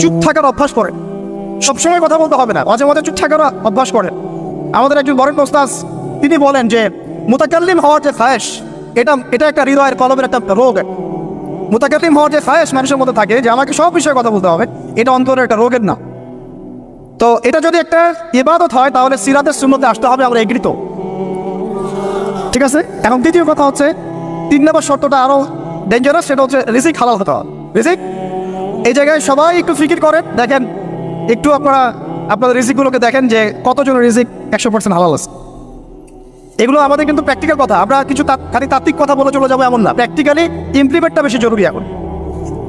চুপ থাকার অভ্যাস করেন সবসময় কথা বলতে হবে না। মাঝে মাঝে চুপ থাকার অভ্যাস করেন আমাদের একজন বরেন ওস্তাজ তিনি বলেন যে, মুতাকাল্লিম হওয়ার যে খায়েশ, এটা এটা একটা হৃদয়ের কলমের একটা রোগ। মুতাকাল্লিম হওয়ার যে খায়েশ মানুষের মধ্যে থাকে, যে আমাকে সব বিষয়ে কথা বলতে হবে, এটা অন্তরের একটা রোগের না। তো এটা যদি একটা ইবাদত হয়, তাহলে সিরাতের শূন্যতে আসতে হবে, আমরা এগৃত ঠিক আছে? এখন দ্বিতীয় কথা হচ্ছে, তিন নম্বর শর্তটা আরও ডেঞ্জারাস সেটা হচ্ছে রিজিক হালাল হতে হবে। রিজিক এই জায়গায় সবাই একটু ফিকির করেন। দেখেন, একটু আপনারা, আপনাদের রিজিকগুলোকে দেখেন যে কতজন রিজিক একশো পার্সেন্ট হালাল আছে। এগুলো আমাদের কিন্তু প্র্যাকটিক্যাল কথা। আমরা কিছু খালি তাত্ত্বিক কথা বলে চলে যাব এমন না। প্র্যাকটিক্যালি ইমপ্লিমেন্টটা বেশি জরুরি এখন।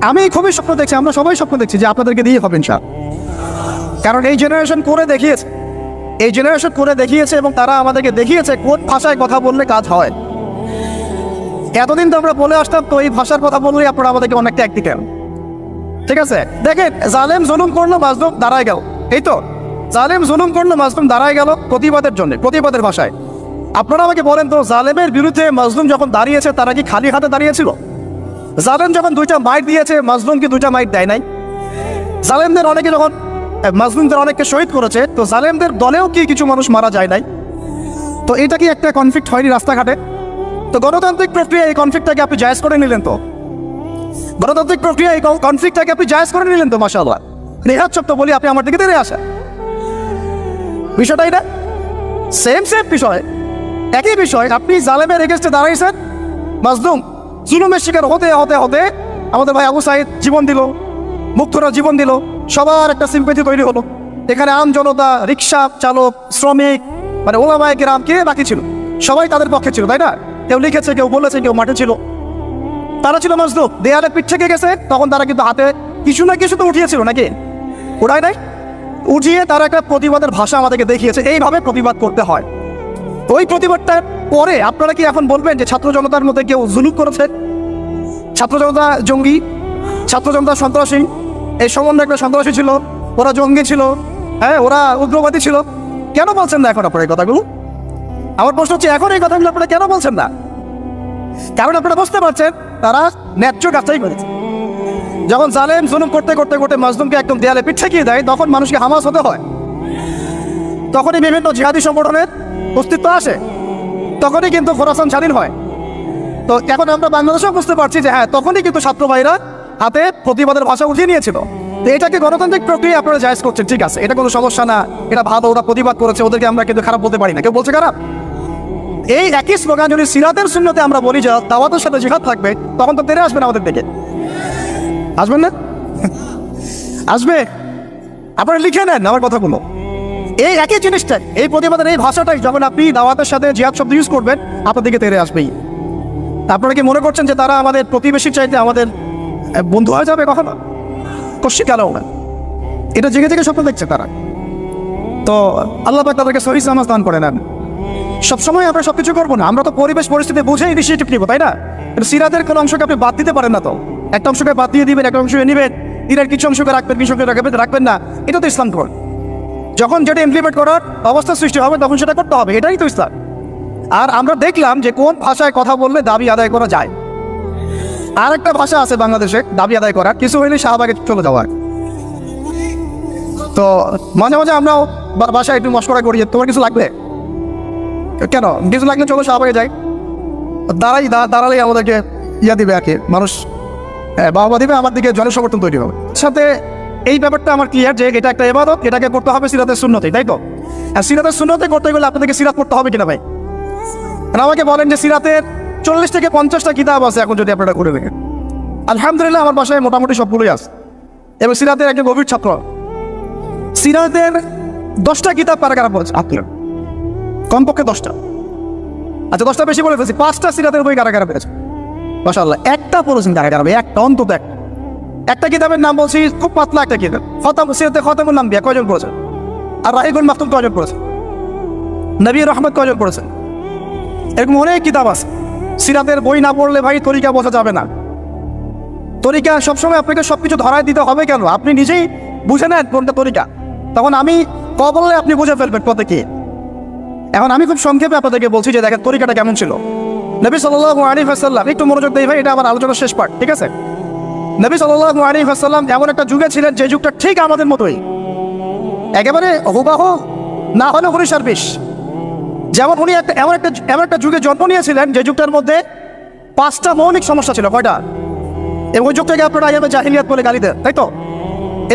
আমি খুবই স্বপ্ন দেখছি, আমরা সবাই স্বপ্ন দেখছি যে আপনাদেরকে দিয়ে হবেন ইনশাল কারণ এই জেনারেশন করে দেখিয়েছে। এই জেনারেশন করে দেখিয়েছে এবং তারা আমাদেরকে দেখিয়েছে কোন ভাষায় কথা বললে কাজ হয়। এতদিন তো আমরা বলে আসতাম, তো এই ভাষার কথা বললেই আপনারা আমাদেরকে অনেকটা একদিকে ঠিক আছে? দেখেন, জালেম জুলুম করল, মাজলুম দাঁড়ায় গেল। এই তো, জালেম জুলুম করল, মাজলুম দাঁড়ায় গেল প্রতিবাদের জন্য, প্রতিবাদের ভাষায়। আপনারা আমাকে বলেন তো, জালেমের বিরুদ্ধে মাজলুম যখন দাঁড়িয়েছে, তারা কি খালি হাতে দাঁড়িয়েছিল? জালেম যখন দুইটা মাইট দিয়েছে, মাজলুম কি দুইটা মাইট দেয় নাই? জালেমদের অনেকে যখন মাজলুমদের অনেককে শহীদ করেছে, তো জালেমদের দলেও কি কিছু মানুষ মারা যায় নাই? তো এটা কি একটা কনফ্লিক্ট হয়নি রাস্তাঘাটে? তো গণতান্ত্রিক প্রক্রিয়া এই কনফ্লিক্টটাকে আপনি জায়জ করে নিলেন তো? গণতান্ত্রিক প্রক্রিয়া এই কনফ্লিক্টটাকে আপনি জায়জ করে নিলেন তো মাসাল্লাহ রেহাত শব্দ বলি আপনি আমার দিকে তেড়ে আসা বিষয়টা এটা সেম সেম বিষয়। একই বিষয়, আপনি জালেমের এগেস্টে দাঁড়াইছেন। মাজলুম, জুলুমের শিকার হতে হতে হতে আমাদের ভাই আবু সাইদ জীবন দিল, মুক্তরা জীবন দিল, সবার একটা সিম্পেথি তৈরি হলো। এখানে আম জনতা, রিক্সা চালক, শ্রমিক মানে ওলামায় গ্রাম কে বাকি ছিল? সবাই তাদের পক্ষে ছিল, তাই না? কেউ লিখেছে, কেউ বলেছে, কেউ মাঠে ছিল। তারা ছিল মজলুম দেয়ালে পিঠ থেকে গেছে, তখন তারা কিন্তু হাতে কিছু না কিছু তো উঠিয়েছিল নাকি? ওটাই নাই? উঠিয়ে তারা একটা প্রতিবাদের ভাষা আমাদেরকে দেখিয়েছে, এইভাবে প্রতিবাদ করতে হয়। ওই প্রতিবাদটার পরে আপনারা কি এখন বলবেন যে ছাত্র জনতার মধ্যে কেউ জুলুক করেছে? ছাত্র জনতা জঙ্গি, ছাত্র জনতা সন্ত্রাসী, এই সম্বন্ধে একটা সন্ত্রাসী ছিল, ওরা জঙ্গি ছিল হ্যাঁ ওরা উগ্রবাদী ছিল। কেন বলছেন না এখন আপনারা এই কথাগুলো? আমার প্রশ্ন হচ্ছে, এখন এই কথাগুলো আপনারা কেন বলছেন না? কারণ আপনারা বুঝতে পারছেন? তারা ন্যায্য কাজটাই করেছে। যখন জালেম জুলুম করতে করতে করতে মাজলুমকে একদম দেয়ালে পিঠ ঠেকিয়ে দেয়, তখন মানুষকে হামাস হতে হয়। তখনই বিভিন্ন জিহাদি সংগঠনের অস্তিত্ব আসে। তখনই কিন্তু খোরাসান স্বাধীন হয়। তো এখন আমরা বাংলাদেশেও বুঝতে পারছি যে হ্যাঁ তখনই কিন্তু ছাত্র ভাইরা হাতে প্রতিবাদের ভাষা উঠিয়ে নিয়েছিল। তো এটাকে গণতান্ত্রিক প্রক্রিয়া? আপনারা জায়জ করছেন, ঠিক আছে। এটা কোনো সমস্যা না। এটা ভালো, ওরা প্রতিবাদ করেছে, ওদেরকে আমরা কিন্তু খারাপ বলতে পারি না। কেউ বলছে খারাপ? এই একই স্লোগান যদি সিরাতের শূন্যতে আমরা বলি, যে দাওয়াতের সাথে জিহাদ থাকবে, তখন তো তেরে আসবেন আমাদের দিকে। আসবেন না? আসবে? আপনারা লিখে নেন আমার কথাগুলো। এই একই জিনিসটা, এই প্রতিবাদের এই ভাষাটাই যখন আপনি দাওয়াতের সাথে জিহাদ শব্দ ইউজ করবেন, আপনার দিকে তেরে আসবেই। আপনারা কি মনে করছেন যে তারা আমাদের প্রতিবেশীর চাইতে আমাদের বন্ধু হয়ে যাবে কখনো? কষি কেন না এটা জেগে জেগে স্বপ্ন দেখছে তারা। তো আল্লাহ তাদেরকে সহি সামাজ দান করে নেন। সবসময় আমরা সব কিছু করব না। আমরা তো পরিবেশ পরিস্থিতি বুঝে ইনিশিয়েটিভ নিবো, তাই না? কিন্তু কোনো অংশকে আপনি বাদ দিতে পারেন না তো। একটা অংশকে বাদ দিয়ে দিবেন, একটা অংশকে নেবেন। দিনের কিছু অংশকে রাখবেন, কিছু অংশকে রাখবেন রাখবেন না। এটা তো ইসলাম কর যখন যেটা ইমপ্লিমেন্ট করার অবস্থা সৃষ্টি হবে, তখন সেটা করতে হবে। এটাই তো ইসলাম। আর আমরা দেখলাম যে কোন ভাষায় কথা বললে দাবি আদায় করা যায়। আর একটা ভাষা আছে বাংলাদেশে, দাবি আদায় করা কিছু হইলে শাহবাগে চলে যাওয়ার। তো মাঝে মাঝে আমরাও বাসায় একটু মস্করা করি, তোমার কিছু লাগবে? কেন? কিছু লাগলে চলো শাহবাগে যাই। দাঁড়াই দাঁড়ালেই আমাদেরকে ইয়া দিবে আর কি মানুষ হ্যাঁ, বাবা দিবে আমার দিকে জলের জনসমর্থন তৈরি হবে। সাথে এই ব্যাপারটা আমার ক্লিয়ার যে এটা একটা এবাদত এটাকে করতে হবে সিরাতের শূন্যতে তাই তো? আর সিরাতের শূন্যতে করতে গেলে আপনাদেরকে সিরাত করতে হবে কিনা ভাই? আমাকে বলেন যে সিরাতের চল্লিশ থেকে পঞ্চাশটা কিতাব আছে এখন যদি আপনারা করে দেখেন। আলহামদুলিল্লাহ আমার বাসায় মোটামুটি সবগুলোই আছে। এবং সিরাতের একটা গভীর ছাত্র। সিরাতের দশটা কিতাব বলছে আপনার কমপক্ষে দশটা। আচ্ছা দশটা বেশি বলে ফেলছি, পাঁচটা সিরাতের বই কারা কারা পেয়েছে। মাসাল্লাহ একটা পড়েছেন কারাগারা ভাই একটা, অন্তত একটা। একটা কিতাবের নাম বলছি, খুব পাতলা একটা কিতাব। খতাম, সিরাতে খতামুল নাম বিয়া কয়জন পড়েছে? আর রাহিগুল মাহতুম কয়জন পড়েছে? নবী রহমত কয়জন পড়েছে? এরকম অনেক কিতাব আছে। সিরাতের বই না পড়লে ভাই তরিকা বোঝা যাবে না। তরিকা সবসময় আপনাকে সব কিছু ধরায় দিতে হবে কেন? আপনি নিজেই বুঝে নেন কোনটা তরিকা। তখন আমি ক আপনি বুঝে ফেলবেন পথে কি। এখন আমি খুব সংক্ষেপে আপনাদেরকে বলছি যে দেখেন তরিকাটা কেমন ছিল। নবী সাল্লাহ আলী হাসাল্লাম একটু মনোযোগ দেই ভাই, এটা আমার আলোচনার শেষ পার্ট ঠিক আছে? নবী সাল্লাল্লাহু আলাইহি ওয়াসাল্লাম এমন একটা যুগে ছিলেন যে যুগটা ঠিক আমাদের মতোই। একেবারে হুবাহ না হলে উনিশ আর যেমন উনি একটা, এমন একটা এমন একটা যুগে জন্ম নিয়েছিলেন যে যুগটার মধ্যে পাঁচটা মৌলিক সমস্যা ছিল, কয়টা? এবং ওই যুগটাকে আপনারা আইয়ামে জাহিলিয়াত বলে গালি দেন, তাই তো?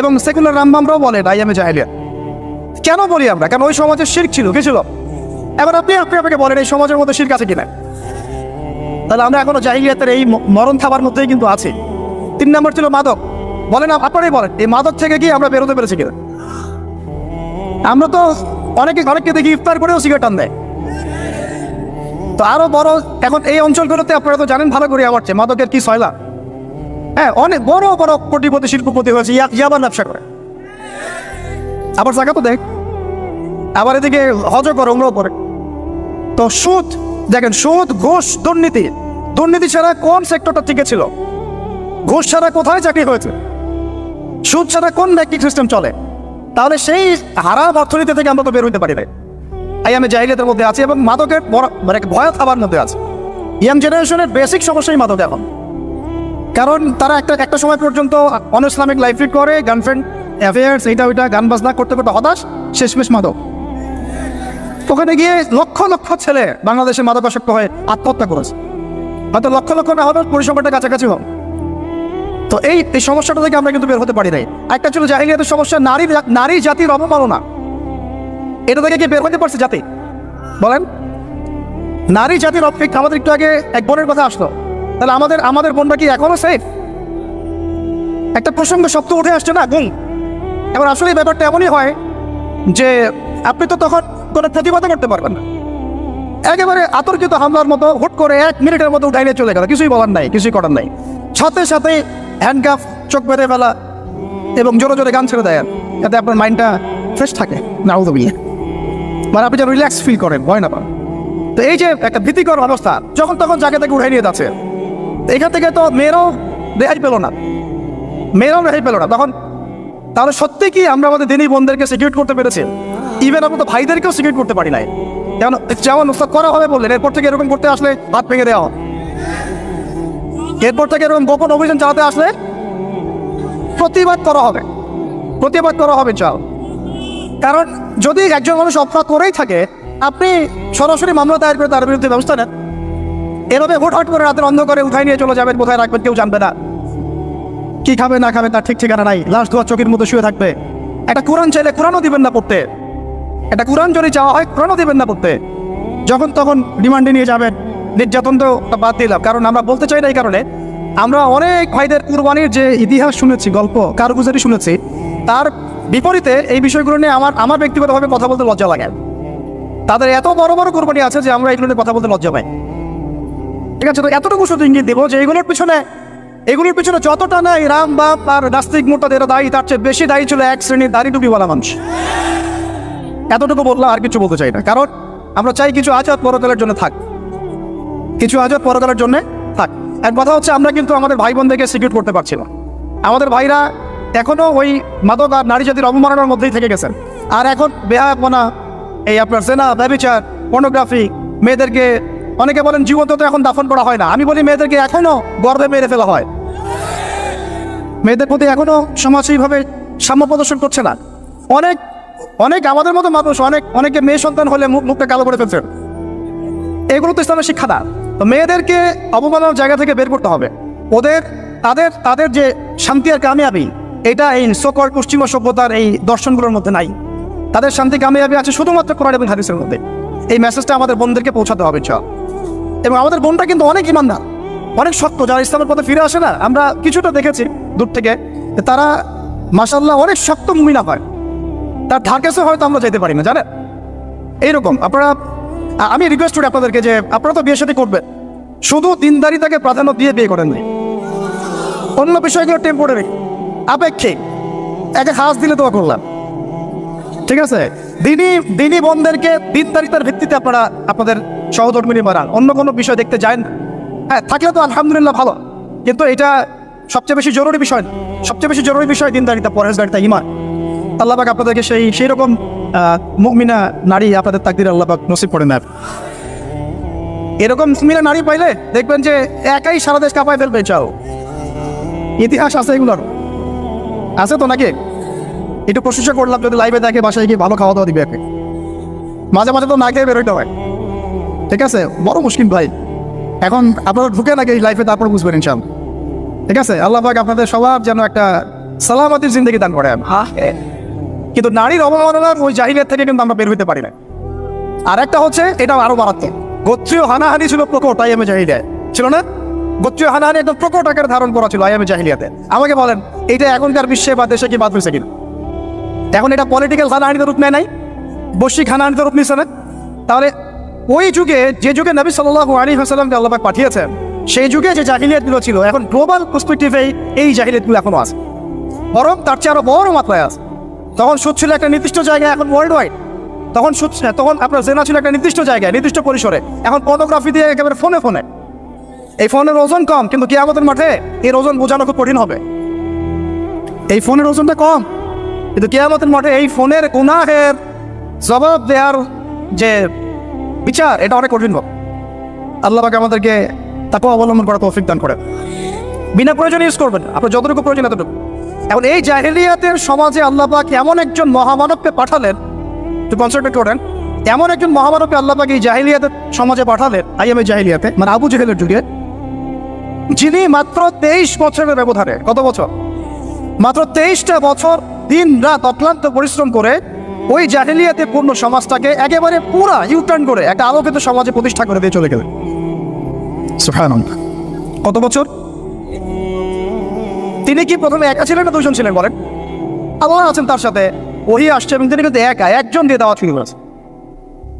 এবং সেকুলার রামবামরাও বলেন আইয়ামে জাহিলিয়াত। কেন বলি আমরা? কেন ওই সমাজে শির্ক ছিল, কি ছিল? এবার আপনি আপনি আপনাকে বলেন, এই সমাজের মধ্যে শির্ক আছে কিনা? তাহলে আমরা এখনও জাহিলিয়াতের এই মরণ থাবার মধ্যেই কিন্তু আছি। তিন নম্বর ছিল মাদক। বলেন আপ- আপনারাই বলেন, এই মাদক থেকে কি আমরা বেরোতে পেরেছি কিনা? আমরা তো অনেকে অনেককে দেখি ইফতার করেও সিগারেট টান দেয়। তো আরও বড় এখন এই অঞ্চলগুলোতে আপনারা তো জানেন ভালো করে আমার মাদকের কি সয়লা? হ্যাঁ অনেক বড় বড় কোটিপতি, শিল্পপতি হয়েছে, ইয়া- ইয়াবার ব্যবসা করে। আবার জায়গা তো দেখ আবার এদিকে হজ করে, উমরাও করে। তো সুদ, দেখেন সুদ, ঘোষ, দুর্নীতি। দুর্নীতি ছাড়া কোন সেক্টরটা টিকে ছিল? ঘোষ ছাড়া কোথায় চাকরি হয়েছে? সুদ ছাড়া কোন ব্যাংকিং সিস্টেম চলে? তাহলে সেই হারাম অর্থনীতি থেকে আমরা তো বের হইতে পারি না এই আমি জাহিলিয়াতের মধ্যে আছি এবং মাদকের মানে ভয় খাবার মধ্যে আছে। ইয়াং জেনারেশনের বেসিক সমস্যাই মাদক এখন। কারণ তারা একটা একটা সময় পর্যন্ত অন ইসলামিক লাইফ লিড করে গার্লফ্রেন্ড অ্যাফেয়ার্স এইটা ওইটা গান বাজনা করতে করতে হতাশ, শেষমেশ মাদক। ওখানে গিয়ে লক্ষ লক্ষ ছেলে বাংলাদেশে মাদকাসক্ত হয়ে আত্মহত্যা করেছে। হয়তো লক্ষ লক্ষ না হবে পরিসংখ্যানটা কাছাকাছি হোক। তো এই এই সমস্যাটা থেকে আমরা কিন্তু বের হতে পারি নাই। একটা ছিল জাহিলিয়াতের সমস্যা, নারী নারী জাতির অবমাননা। এটা থেকে কি বের হতে পারছে জাতি? বলেন। নারী জাতির অপেক্ষা আমাদের একটু আগে এক বোনের কথা আসলো। তাহলে আমাদের আমাদের বোনরা কি এখনও সেফ একটা প্রসঙ্গ শব্দ উঠে আসছে না? গুম। এবার আসলে ব্যাপারটা এমনই হয় যে আপনি তো তখন কোনো প্রতিবাদ করতে পারবেন না। একেবারে আতর্কিত হামলার মতো হুট করে এক মিনিটের মতো নিয়ে চলে গেল। কিছুই বলার নাই, কিছুই করার নাই। সাথে সাথে হ্যান্ডকাফ চোখ বেঁধে ফেলা এবং জোরে জোরে গান ছেড়ে দেয়, যাতে আপনার মাইন্ডটা ফ্রেশ থাকে না উদবিয়ে মানে আপনি যেন রিল্যাক্স ফিল করেন, ভয় না পান। তো এই যে একটা ভীতিকর অবস্থা, যখন তখন জায়গা থেকে উঠাই নিয়ে যাচ্ছে। এখান থেকে তো মেয়েরাও রেহাই পেল না। মেয়েরাও রেহাই পেল না। তখন তাহলে সত্যি কি আমরা আমাদের দিনই বোনদেরকে সিকিউর করতে পেরেছি? ইভেন আমরা তো ভাইদেরকেও সিকিউর করতে পারি নাই। যেমন যেমন করা হবে বললেন, এরপর থেকে এরকম করতে আসলে হাত ভেঙে দেওয়া। এরপর থেকে এরকম গোপন অভিযান চালাতে আসলে প্রতিবাদ করা হবে। প্রতিবাদ করা হবে চাও কারণ যদি একজন মানুষ অপরাধ করেই থাকে, আপনি সরাসরি মামলা দায়ের করে তার বিরুদ্ধে ব্যবস্থা নেন। এভাবে হুটহাট করে রাতের অন্ধকারে উঠাই নিয়ে চলে যাবেন, কোথায় রাখবেন কেউ জানবে না। কি খাবে, না খাবে, তার ঠিক ঠিকানা নাই। লাশ ধোয়া চোখের মতো শুয়ে থাকবে। একটা কোরআন চাইলে কোরআনও দিবেন না পড়তে। একটা কোরআন যদি চাওয়া হয়, কোরআনও দেবেন না পড়তে যখন তখন রিমান্ডে নিয়ে যাবেন নির্যাতন তো বাদ দিলাম। কারণ আমরা বলতে চাই না এই কারণে। আমরা অনেক ভাইদের কুরবানির যে ইতিহাস শুনেছি, গল্প, কারগুজারি শুনেছি, তার বিপরীতে এই বিষয়গুলো নিয়ে আমার আমার ব্যক্তিগতভাবে কথা বলতে লজ্জা লাগে। তাদের এত বড় বড় কোরবানি আছে যে আমরা এগুলো নিয়ে কথা বলতে লজ্জা পাই। ঠিক আছে, তো এতটুকু শুধু ইঙ্গিত দেবো যে এগুলোর পিছনে এগুলোর পিছনে যতটা নাই রাম, বাপ আর নাস্তিক মোটাদের দায়ী, তার চেয়ে বেশি দায়ী ছিল এক শ্রেণির দাড়ি টুপিওয়ালা মানুষ। এতটুকু বললাম আর কিছু বলতে চাই না। কারণ আমরা চাই কিছু আজাদ পরকালের জন্য থাক। কিছু আজাদ পরকালের জন্য থাক। এক কথা হচ্ছে, আমরা কিন্তু আমাদের ভাই বোনদেরকে সিকিউর করতে পারছি না। আমাদের ভাইরা এখনও ওই মাদক আর নারী জাতির অবমাননার মধ্যেই থেকে গেছেন। আর এখন বেহায়াপনা, এই আপনার সেনা, ব্যবিচার পর্নোগ্রাফি মেয়েদেরকে, অনেকে বলেন জীবন্ত তো এখন দাফন করা হয় না। আমি বলি মেয়েদেরকে এখনও গর্বে মেরে ফেলা হয়। মেয়েদের প্রতি এখনও সমাজ সেইভাবে সাম্য প্রদর্শন করছে না। অনেক অনেক আমাদের মতো মানুষ, অনেক, অনেকে মেয়ে সন্তান হলে মুখ, মুখটা কালো করে ফেলছে। এগুলো তো ইসলামের শিক্ষা তো মেয়েদেরকে অবমাননার জায়গা থেকে বের করতে হবে। ওদের, তাদের তাদের যে শান্তি আর কামিয়াবি, এটা এই সকল পশ্চিমা সভ্যতার এই দর্শনগুলোর মধ্যে নাই। তাদের শান্তি, কামিয়াবি আছে শুধুমাত্র কোরআন এবং হাদিসের মধ্যে। এই মেসেজটা আমাদের বোনদেরকে পৌঁছাতে হবে চল এবং আমাদের বোনটা কিন্তু অনেক ইমানদার, অনেক শক্ত যারা ইসলামের পথে ফিরে আসে না, আমরা কিছুটা দেখেছি দূর থেকে। তারা মাসাল্লাহ অনেক শক্ত মুমিনা হয়। তার ধারকেসে হয়তো আমরা যেতে পারি না, জানেন? এইরকম, আপনারা আমি রিকোয়েস্ট করি আপনাদেরকে যে আপনারা তো বিয়ের সাথে করবেন। শুধু দিনদারিতাকে প্রাধান্য দিয়ে বিয়ে করেন অন্য বিষয়গুলো টেম্পোরারি আপেক্ষিক। একে হাস দিলে তো করলাম। ঠিক আছে? দিনই দিনই বোনদেরকে দিনদারিতার ভিত্তিতে আপনারা, আপনাদের সহধর্মিনী বাড়ান অন্য কোনো বিষয় দেখতে যায় না। হ্যাঁ থাকলে তো আলহামদুলিল্লাহ ভালো। কিন্তু এটা সবচেয়ে বেশি জরুরি বিষয় সবচেয়ে বেশি জরুরি বিষয় দিনদারিতা পরেশদারিতা ইমান। আল্লাহবাক আপনাদেরকে সেই সেই রকম মুমিনা নারী আপনাদের তাকদির আল্লাহবাক নসিব করে নেয় এরকম মুমিনা নারী পাইলে দেখবেন যে একাই সারা দেশ কাঁপায় ফেলবে, চাও। ইতিহাস আছে এগুলোর। আছে তো নাকি? একটু প্রশংসা করলাম, যদি লাইভে দেখে বাসায় গিয়ে ভালো খাওয়া দাওয়া দিবে একে। মাঝে মাঝে তো না খেয়ে বেরোইতে হয়। ঠিক আছে? বড় মুশকিল ভাই। এখন আপনারা ঢুকে নাকি লাইফে তারপর বুঝবেন ইনশাল ঠিক আছে? আল্লাহ পাক আপনাদের সবার যেন একটা সালামতির জিন্দগি দান করেন কিন্তু নারীর অবমাননার ওই জাহিলিয়াত থেকে কিন্তু আমরা বের হইতে পারি না। আর একটা হচ্ছে এটা আরও মারাত্মক। গোত্রীয় হানাহানি ছিল প্রকট আইএমএ জাহিলিয়ায় ছিল না? গোত্রীয় হানাহানি একদম প্রকট আকারে ধারণ করা ছিল আইএমএ জাহিলিয়াতে। আমাকে বলেন এটা এখনকার বিশ্বে বা দেশে কি বাদ হয়েছে কিনা? এখন এটা পলিটিক্যাল হানাহানিতে রূপ নেয় নাই? বৈশ্বিক হানাহানিতে রূপ নিচ্ছে না? তাহলে ওই যুগে, যে যুগে নবী সাল্লাহ আলী হাসালামকে আল্লাহ পাঠিয়েছেন, সেই যুগে যে জাহিলিয়াতগুলো ছিল, এখন গ্লোবাল পার্সপেক্টিভে এই জাহিলিয়াতগুলো এখনও আছে। বরং তার চেয়ে আরও বড় মাত্রায় আছে। তখন সুদ ছিল একটা নির্দিষ্ট জায়গায়, এখন ওয়ার্ল্ড ওয়াইড তখন সুদ তখন আপনার জেনা ছিল একটা নির্দিষ্ট জায়গায়, নির্দিষ্ট পরিসরে। এখন পর্নোগ্রাফি দিয়ে একেবারে ফোনে ফোনে এই ফোনের ওজন কম, কিন্তু কিয়ামতের মাঠে এর ওজন বোঝানো খুব কঠিন হবে। এই ফোনের ওজনটা কম, কিন্তু কিয়ামতের মাঠে এই ফোনের গুনাহের জবাব দেওয়ার যে বিচার, এটা অনেক কঠিন হবে। আল্লাহ পাকে আমাদেরকে তাকে অবলম্বন করা তৌফিক দান করে বিনা প্রয়োজনে ইউজ করবেন আপনার যতটুকু প্রয়োজন এতটুকু। এখন এই জাহেলিয়াতের সমাজে আল্লাহ পাক এমন একজন মহামানবকে পাঠালেন, একটু কনসেন্ট্রেট করেন, এমন একজন মহামানবকে আল্লাহ পাক এই জাহিলিয়াতের সমাজে পাঠালেন আইএমএ জাহিলিয়াতে মানে আবু জেহেলের যুগে, যিনি মাত্র তেইশ বছরের ব্যবধানে, কত বছর? মাত্র তেইশটা বছর দিন রাত অক্লান্ত পরিশ্রম করে ওই জাহেলিয়াতে পূর্ণ সমাজটাকে একেবারে পুরা ইউটার্ন করে, একটা আলোকিত সমাজে প্রতিষ্ঠা করে দিয়ে চলে গেলেন। কত বছর? তিনি কি প্রথমে একা ছিলেন না দুজন ছিলেন বলেন? আল্লাহ আছেন তার সাথে। ওহি আসছে এবং তিনি কিন্তু একা, একজন দিয়ে দাওয়াত শুরু করেছেন।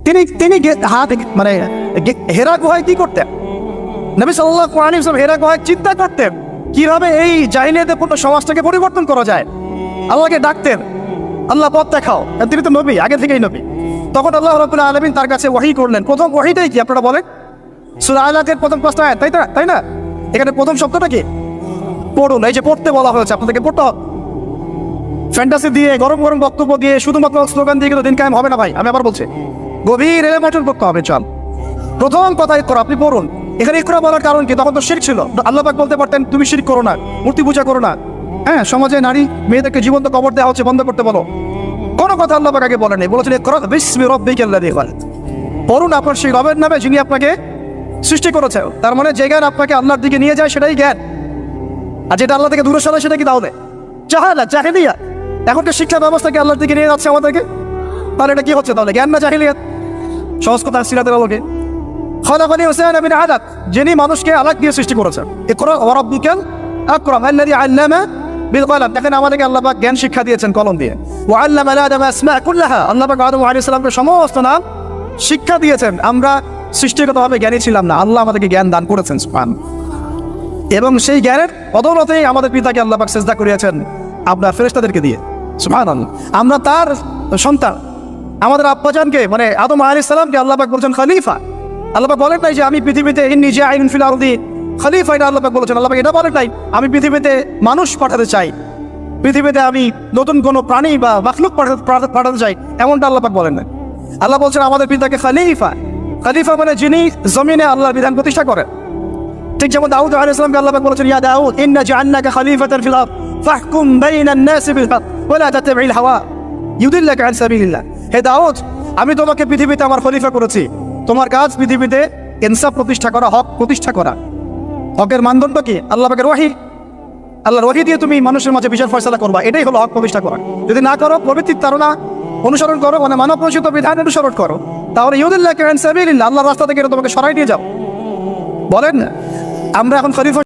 তিনি তিনি হাত মানে হেরা গুহায় কি করতেন? নবী সাল্লাহ কোরআন ইসলাম হেরা গুহায় চিন্তা করতেন কীভাবে এই জাহিনিয়াতে পূর্ণ সমাজটাকে পরিবর্তন করা যায়? আল্লাহকে ডাকতেন, আল্লাহ, পথ দেখাও। তিনি তো নবী, আগে থেকেই নবী। তখন আল্লাহ রবুল্লাহ আলমিন তার কাছে ওয়াহি করলেন। প্রথম ওয়াহিটাই কি আপনারা বলেন? সুরা আলাকের প্রথম পাঁচটা তাই তাই না? এখানে প্রথম শব্দটা কি? পড়ুন। এই যে পড়তে বলা হয়েছে, আপনাদেরকে পড়তে ফ্যান্টাসি দিয়ে, গরম গরম বক্তব্য দিয়ে, শুধুমাত্র স্লোগান দিয়ে কিন্তু দিন কায়েম হবে না ভাই, আমি আবার বলছি। গভীর এলেমেন্টের পড়তে হবে, চল। প্রথম কথা ইকরা আপনি পড়ুন। এখানে ইকরা বলার কারণ কি? তখন তো শির ছিল। আল্লাহ পাক বলতে পারতেন, তুমি শির করো না, মূর্তি পূজা করো না। হ্যাঁ সমাজে নারী, মেয়েদেরকে জীবন্ত কবর দেওয়া হচ্ছে, বন্ধ করতে বলো। কোনো কথা আল্লাহ পাক আগে বলেন বলেছেন বিসমি রব্বিকাল্লাযী খালাক। পড়ুন আপনার সেই রবের নামে যিনি আপনাকে সৃষ্টি করেছে তার মানে যে জ্ঞান আপনাকে আল্লাহর দিকে নিয়ে যায়, সেটাই জ্ঞান। আর যেটা আল্লাহ থেকে দূরে সরায় সেটা কি তাহলে জাহালা জাহেলিয়া। এখনকার শিক্ষা ব্যবস্থাকে আল্লাহর দিকে নিয়ে যাচ্ছে আমাদেরকে? তাহলে এটা কি হচ্ছে তাহলে? জ্ঞান না জাহিলিয়াত? সহজ কথা সিরাতের আলোকে। খলাকালি হোসেন আবিন আদাত যিনি মানুষকে আলাক দিয়ে সৃষ্টি করেছেন। ইকরা ওয়া রাব্বিকাল আকরাম, আল্লাযী আল্লামা বিল কলম। দেখেন আমাদেরকে আল্লাহ জ্ঞান শিক্ষা দিয়েছেন কলম দিয়ে। ওয়া আল্লামা আদম আসমা কুল্লাহা। আল্লাহ পাক আদম আলাইহিস সালামকে সমস্ত নাম শিক্ষা দিয়েছেন। আমরা সৃষ্টিগতভাবে জ্ঞানী ছিলাম না। আল্লাহ আমাদেরকে জ্ঞান দান করেছেন সুবহান এবং সেই জ্ঞানের বদৌলতেই আমাদের পিতাকে আল্লাহ সেজদা করিয়েছেন আপনার ফেরেস্তাদেরকে দিয়ে। সুবহানাল্লাহ। আমরা তার সন্তান, আমাদের আব্বাজানকে মানে আদম আলাইহিস সালামকে আল্লাহ পাক বলেছেন খলিফা। আল্লাহ বলেন নাই যে আমি পৃথিবীতে ইন্নী আইন ফিল আরদি। খলিফা এটা আল্লাহবাক বলেছেন। আল্লাহ এটা বলেন নাই, আমি পৃথিবীতে মানুষ পাঠাতে চাই। পৃথিবীতে আমি নতুন কোনো প্রাণী বা মাখলুক পাঠাতে, পাঠাতে- পাঠাতে চাই, এমনটা আল্লাহবাক বলেন না আল্লাহ বলছেন আমাদের পিতাকে খলিফা। খলিফা মানে যিনি জমিনে আল্লাহর বিধান প্রতিষ্ঠা করেন। ঠিক যেমন দাউদ আলাইহিস সালামকে আল্লাহ বলেছেন, ইয়া দাউদ, ইন্না জাআলনাকা খলিফাতান ফিল আরদ, ফাহকুম বাইনান নাস বিল হক ওয়া লা হাওয়া, ইউদিল্লাকা আন সাবিলিল্লাহ। হে দাউদ, আমি তোমাকে পৃথিবীতে আমার খলিফা করেছি। তোমার কাজ পৃথিবীতে ইনসাফ প্রতিষ্ঠা করা, হক প্রতিষ্ঠা করা। হকের মানদণ্ড কি? আল্লাহ পাকের ওয়াহি। আল্লাহর ওয়াহি দিয়ে তুমি মানুষের মাঝে বিচার ফয়সালা করবা, এটাই হলো হক প্রতিষ্ঠা করা। যদি না করো প্রবৃত্তির তারা অনুসরণ করো মানে মানব প্রসিত বিধান অনুসরণ করো, তাহলে ইউদিল্লাহ আন সাবিলিল্লাহ, আল্লাহর রাস্তা থেকে তোমাকে সরাই নিয়ে যাও। বলেন আমরা এখন খলিফা